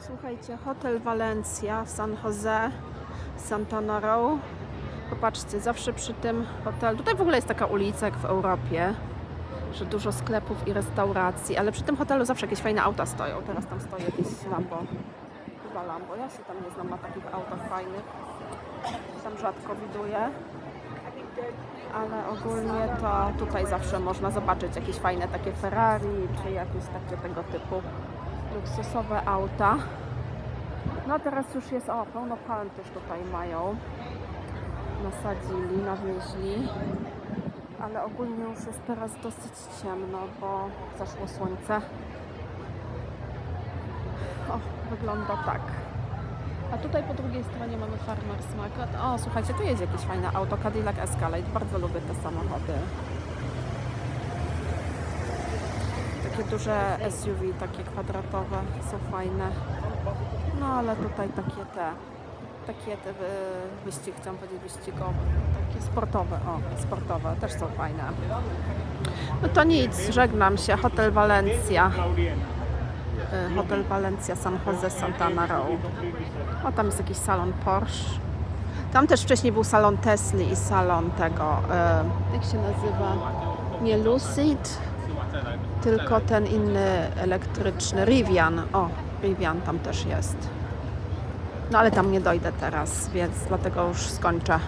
Słuchajcie, hotel Valencia w San Jose, Santana Row. Popatrzcie, zawsze przy tym hotelu, tutaj w ogóle jest taka ulica jak w Europie, że dużo sklepów i restauracji, ale przy tym hotelu zawsze jakieś fajne auta stoją. Teraz tam stoi jakieś Lambo, chyba Lambo, ja się tam nie znam na takich autach fajnych, tam rzadko widuję. Ale ogólnie to tutaj zawsze można zobaczyć jakieś fajne takie Ferrari, czy jakieś takie tego typu luksusowe auta. No teraz już jest, o, pełno palm też tutaj mają. Nasadzili, nawieźli. Ale ogólnie już jest teraz dosyć ciemno, bo zaszło słońce. O, wygląda tak. A tutaj po drugiej stronie mamy Farmers Market. O, słuchajcie, tu jest jakieś fajne auto, Cadillac Escalade. Bardzo lubię te samochody. Takie duże SUV, takie kwadratowe, są fajne. No ale tutaj takie te, takie te wy, wyścig, chciałam powiedzieć wyścigowe, takie sportowe, o, sportowe, też są fajne. No to nic, żegnam się, Hotel Valencia. Y, Hotel Valencia San Jose Santana Row. O, tam jest jakiś salon Porsche. Tam też wcześniej był salon Tesli i salon tego, y, jak się nazywa? Nie Lucid, tylko ten inny elektryczny, Rivian. O, Rivian tam też jest. No ale tam nie dojdę teraz, więc dlatego już skończę.